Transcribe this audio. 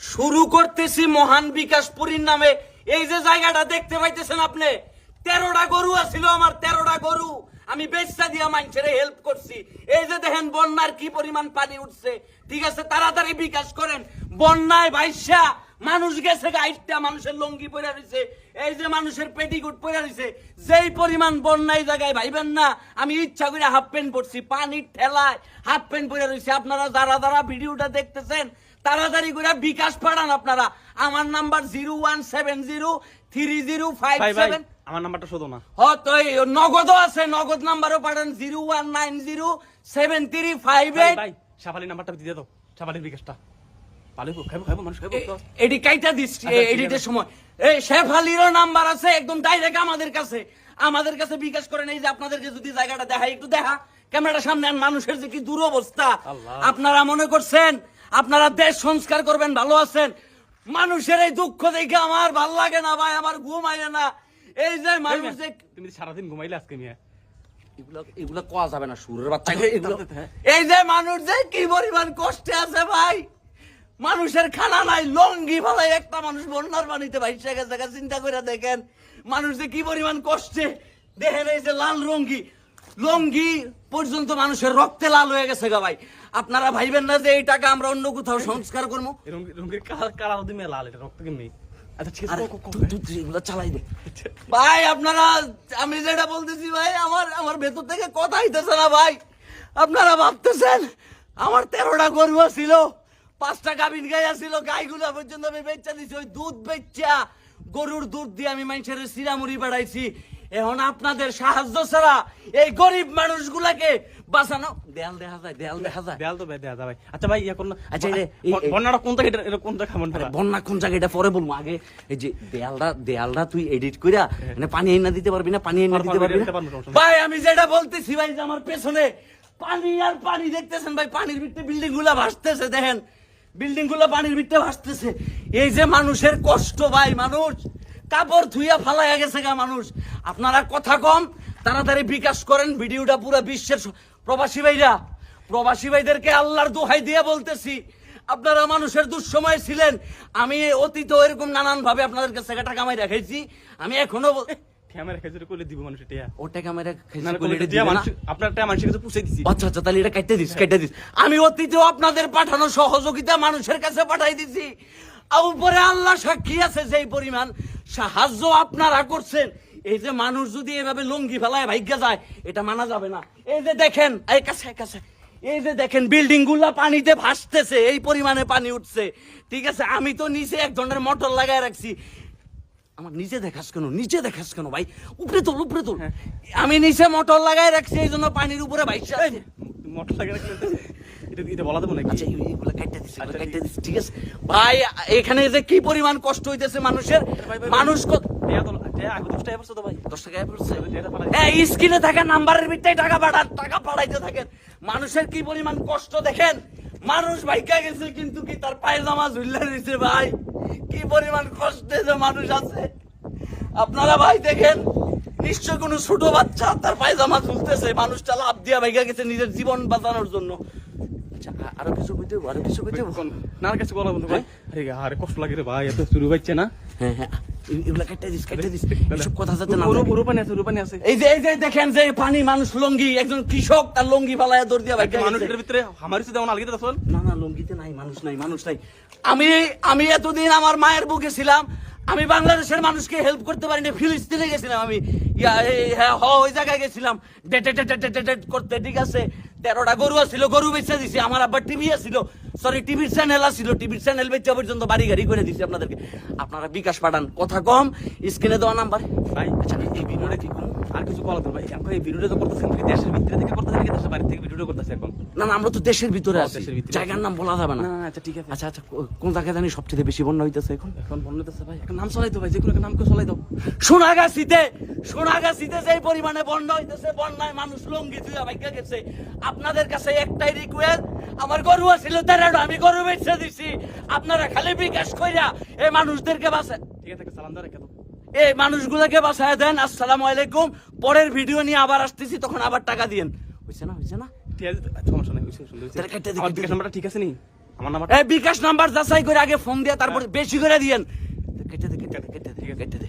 শুরু করতেছি মহান বিকাশপুরীর নামে। এই যে জায়গাটা দেখতে পাইতেছেন আপনি, তেরোটা গরু আছিল আমার, তেরোটা গরু। আমি বেচা দিয়া মানুষের হেল্প করছি। এই যে দেখেন, বন্যার কি পরিমাণ পানি উঠছে। ঠিক আছে, তাড়াতাড়ি বিকাশ করেন। বন্যায় ভাইসা মানুষ গেছে গাইটটা মানুষের লঙ্গি পরে রয়েছে এই যে মানুষের পেটিকুট পরে রয়েছে যেই পরিমাণ বন্যায় জায়গায়, ভাইবেন না, আমি ইচ্ছা করে হাফ প্যান্ট পরছি। পানির ঠেলায় হাফ প্যান্ট পরে রয়েছে আপনারা যারা যারা ভিডিওটা দেখতেছেন তাড়াতাড়ি করে বিকাশ পাঠান আপনারা। আমার number zero one seven zero three zero five seven. আমার নাম্বারটা শোধো না। হতো নগদও আছে নগদ নাম্বারও পাঠান zero one nine zero seven three five eight. ভাই সাফালি নাম্বারটা দিয়ে দাও সাফালির বিকাশটা। পালিব খাইবো খাইবো মানুষ খাইবো তো। এডি কাইটা দিস এডিটের সময়। এই শেফ আলীরও নাম্বার আছে একদম ডাইরেক্ট আমাদের কাছে। আমাদের কাছে বিকাশ করে নেই যে আপনাদেরকে যদি জায়গাটা দেখাই একটু দেখা। ক্যামেরাটা সামনে আন মানুষের যে কি দুরবস্থা। আল্লাহ। আপনারা মনে করছেন আপনারা দেশ সংস্কার করবেন ভালো আছেন? মানুষের এই দুঃখ দেখে আমার ভালো লাগে না ভাই আমার ঘুম আইলে না। এই যে মানুষ তুমি সারাদিন ঘুমাইলে আজকে মিয়া? এগুলো এগুলো কোয়া যাবে না সুরের বাচ্চা এগুলো তাতে-। এই যে মানুষ যে কি পরিমাণ কষ্টে আছে ভাই। মানুষের খানা নাই লঙ্গি ভালাই একটা মানুষ বন্যার পানিতে ভাইসা গেছে চিন্তা করে দেখেন। মানুষ যে কি পরিমাণ কষ্টে। দেখেন এই যে লাল রঙ্গি লঙ্গি পর্যন্ত মানুষের রক্তে লাল হয়ে গেছে গা ভাই। আপনারা ভাইবেন না যে এই টাকা আমরা অন্য কোথাও সংস্কার করব? হতে মেয়ে লাল এটা রক্ত কেমনি? আচ্ছা চালাই দে। ভাই আপনারা আমি যেটা বলতেছি ভাই আমার আমার ভেতর থেকে কথা হইতেছে না ভাই। আপনারা ভাবতেছেন আমার তেরোটা গরু ছিল পাঁচটা গাভিন গাই ছিল গাইগুলো পর্যন্ত আমি বেচা দিছি ওই দুধ বেচা গরুর দুধ দিয়ে আমি মানুষের সিরামুড়ি বাড়াইছি। এখন আপনাদের সাহায্য ছাড়া এই গরিব মানুষগুলাকে বাঁচানো। দেয়াল দেখা যায় দেয়াল দেখা যায়। দেয়াল তো ভাই দেয়া ভাই। আচ্ছা ভাই করুন আচ্ছা, বন্যাটা কোন জায়গা এটা কোন জায়গা বন্যা কোন জায়গায় এটা পরে বলব। আগে এই যে দেয়ালটা দেয়ালটা তুই এডিট কইরা মানে পানি এনে দিতে পারবি না পানি দিতে পারবি না। ভাই আমি যেটা বলতেছি ভাই যে আমার পেছনে পানি আর পানি দেখতেছেন ভাই পানির ভিতরে বিল্ডিংগুলা ভাসতেছে দেখেন। বিল্ডিংগুলা পানির ভিতরে ভাসতেছে। এই যে মানুষের কষ্ট ভাই মানুষ। কাপড় ধুইয়া ফালাইয়া গেছে গা মানুষ। আপনারা কথা কম তাড়াতাড়ি বিকাশ করেন ভিডিওটা পুরো বিশ্বের প্রবাসী ভাইরা। প্রবাসী ভাইদেরকে আল্লাহর দোহাই দিয়ে বলতেছি আপনারা মানুষের দুঃসময় ছিলেন আমি অতীত এরকম নানান ভাবে আপনাদের কাছে টাকা কামাই রেখেছি আমি এখনও ক্যামেরা খেজুরে করলে দিব মানুষ এটা এটা না? মানুষের কাছে পুষে দিছি। আচ্ছা আচ্ছা তাহলে এটা কাটতে দিস কেটে দিস। আমি আপনাদের পাঠানো সহযোগিতা মানুষের কাছে পাঠাই দিছি। আর উপরে আল্লাহ সাক্ষী আছে যে পরিমাণ। সাহায্য আপনারা করছেন। এই যে মানুষ যদি এভাবে লঙ্গি ফেলায় ভাগ্য যায় এটা মানা যাবে না। এই যে দেখেন এই কাছে এই কাছে। এই যে দেখেন বিল্ডিংগুলা পানিতে ভাসতেছে এই পরিমাণে পানি উঠছে। ঠিক আছে আমি তো নিচে এক ধরনের মোটর লাগায় রাখছি। আমার নিচে দেখাস কেন? নিচে দেখাস কেন ভাই? উপরে তোল উপরে তোল। আমি নিচে মোটর লাগায় রাখছি এই জন্য পানির উপরে ভাইসা মোটর লাগে রাখলে তো- এটা এটা বলা দেবো নাকি? আচ্ছা এইগুলো কাটতে দিস আচ্ছা, কাটতে দিস ঠিক আছে? ভাই এখানে যে কি পরিমাণ কষ্ট হইতেছে মানুষের মানুষ কত স্ক্রিনে থাকা নাম্বারের টাকা পাঠান টাকা পাঠাইতে থাকেন। মানুষের কি পরিমাণ কষ্ট দেখেন? মানুষ ভাইকা গেছে কিন্তু কি তার পায়জামা ঝুল্লা দিছে ভাই? কি পরিমাণ কষ্টে যে মানুষ আছে? আপনারা ভাই দেখেন নিশ্চয় কোনো ছোট বাচ্চা তার পায়জামা ঝুলতেছে মানুষটা লাভ দিয়া ভাইকা গেছে নিজের জীবন বাঁচানোর জন্য। আচ্ছা আরও কিছু কইতে আরও কিছু কইতে? না আর কিছু বলা বন্ধু ভাই। আরে আরে কষ্ট লাগে রে ভাই এত শুরু হচ্ছে না। হ্যাঁ হ্যাঁ। এগুলা কেটে দিস কেটে দিস এসব কথা যাতে না পুরো থাকে। পুরো পানি আছে পুরো আছে এই যে এই যে দেখেন যে পানি মানুষ লঙ্গি একজন কৃষক তার লঙ্গি ফালায় দৌড় দিয়া ভাইকা মানুষের ভিতরে আমার সাথে আমার আলগিতে দেখুন না না লঙ্গিতে নাই মানুষ নাই মানুষ নাই আমি আমি এতদিন আমার মায়ের বুকে ছিলাম আমি বাংলাদেশের মানুষকে হেল্প করতে পারিনি ফিলিস্তিনে গেছিলাম আমি হ্যাঁ হ ওই জায়গায় গেছিলাম date date date date date করতে ঠিক আছে তেরোটা গরু আছিল গরু বেচা দিছি আমার আবার টিভি আছিল সরি টিভির চ্যানেল আছিল টিভির চ্যানেল বেচা পর্যন্ত বাড়ি গাড়ি করে দিছি আপনাদেরকে। আপনারা বিকাশ পাঠান কথা কম স্ক্রিনে দেওয়া নাম্বার ভাই আচ্ছা। এই ভিডিওটা কি করব আর কিছু বলা ভাই। এখন এই ভিডিওটা তো করতেছেন দেশের ভিতরে থেকে করতেছেন নাকি দেশের বাইরে থেকে ভিডিও করতেছে এখন? না না আমরা তো দেশের ভিতরে আছি। জায়গার নাম বলা যাবে না। আচ্ছা ঠিক আছে। আচ্ছা আচ্ছা কোন জায়গায় জানি সবচেয়ে বেশি বন্যা হইতেছে এখন? এখন বন্ধ হতেছে ভাই। একটা নাম চলাই দাও ভাই। যে কোনো একটা নাম করে চলাই দাও। সোনাগাছিতে সোনাগাছিতে যে পরিমাণে বন্যা হইতেছে বন্যায় মানুষ লঙ্গি ধুয়া ভাগ্যা গেছে। আপনাদের কাছে একটাই রিকোয়েস্ট আমার গরু ছিল তেরোটা আমি গরু বেচে দিছি। আপনারা খালি বিকাশ কইরা এই মানুষদেরকে বাঁচে ঠিক আছে সালাম দাও রেখে এই মানুষগুলোকে বাঁচায় দেন আসসালামু আলাইকুম। পরের ভিডিও নিয়ে আবার আসতেছি তখন আবার টাকা দিয়েন। হইছে না হইছে না? ঠিক আছে সমস্যা নেই আমার বিকাশ দিই। নাম্বারটা ঠিক আছে নি? আমার নাম্বার এই বিকাশ নাম্বার যাচাই করে আগে ফোন দিয়ে তারপর বেশি করে দিয়েন। কেটে দে কেটে দে কেটে দে কেটে দে।